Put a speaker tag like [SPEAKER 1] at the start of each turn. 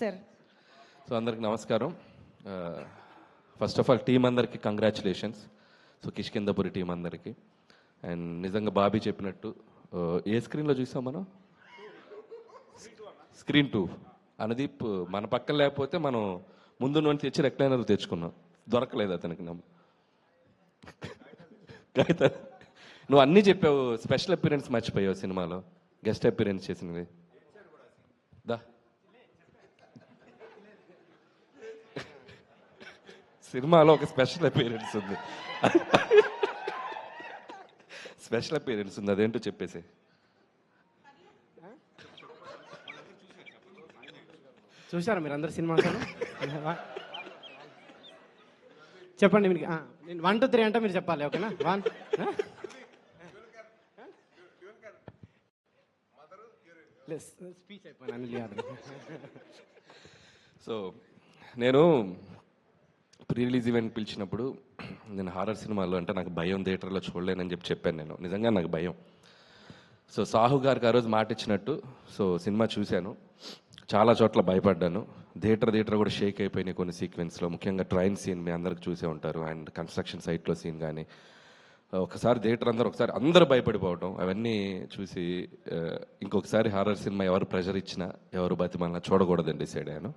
[SPEAKER 1] Sir.
[SPEAKER 2] So అందరికి నమస్కారం. First of all team అందరికి కంగ్రాచులేషన్స్ సో కిష్కిందపురి టీం అందరికి. అండ్ నిజంగా బాబీ చెప్పినట్టు ఏ స్క్రీన్లో చూసాం మనం? స్క్రీన్ టూ అనుదీప్ మన పక్కన లేకపోతే మనం ముందు నుండి తెచ్చి రెక్లైనర్ తెచ్చుకున్నాం. దొరకలేదు అతనికి నమ్మ. కాగిత నువ్వు అన్నీ చెప్పావు స్పెషల్ అపీరెన్స్ మర్చిపోయావు సినిమాలో. గెస్ట్ అపీరెన్స్ చేసినవి. సినిమాలో ఒక స్పెషల్ అపీరెన్స్ ఉంది. స్పెషల్ అపీరెన్స్ ఉంది అదేంటో చెప్పేసి
[SPEAKER 3] చూసారా మీరు అందరు సినిమా? చెప్పండి మీకు నేను వన్ టూ త్రీ అంటే మీరు చెప్పాలి ఓకేనా? వన్ స్పీచ్ అయిపోయినా
[SPEAKER 2] సో నేను ప్రీ రిలీజ్ ఈవెంట్ పిలిచినప్పుడు నేను హారర్ సినిమాలో అంటే నాకు భయం థియేటర్లో చూడలేనని చెప్పి చెప్పాను నేను. నిజంగా నాకు భయం. సో సాహు గారికి ఆ రోజు మాట ఇచ్చినట్టు సో సినిమా చూశాను. చాలా చోట్ల భయపడ్డాను. థియేటర్ థియేటర్ కూడా షేక్ అయిపోయినాయి కొన్ని సీక్వెన్స్లో. ముఖ్యంగా ట్రైన్ సీన్ మీ అందరికి చూసే ఉంటారు అండ్ కన్స్ట్రక్షన్ సైట్లో సీన్ కానీ. ఒకసారి థియేటర్ అందరూ ఒకసారి అందరూ భయపడిపోవటం అవన్నీ చూసి ఇంకొకసారి హారర్ సినిమా ఎవరు ప్రెషర్ ఇచ్చినా ఎవరు బతిమల్లా చూడకూడదని డిసైడ్ అయ్యాను.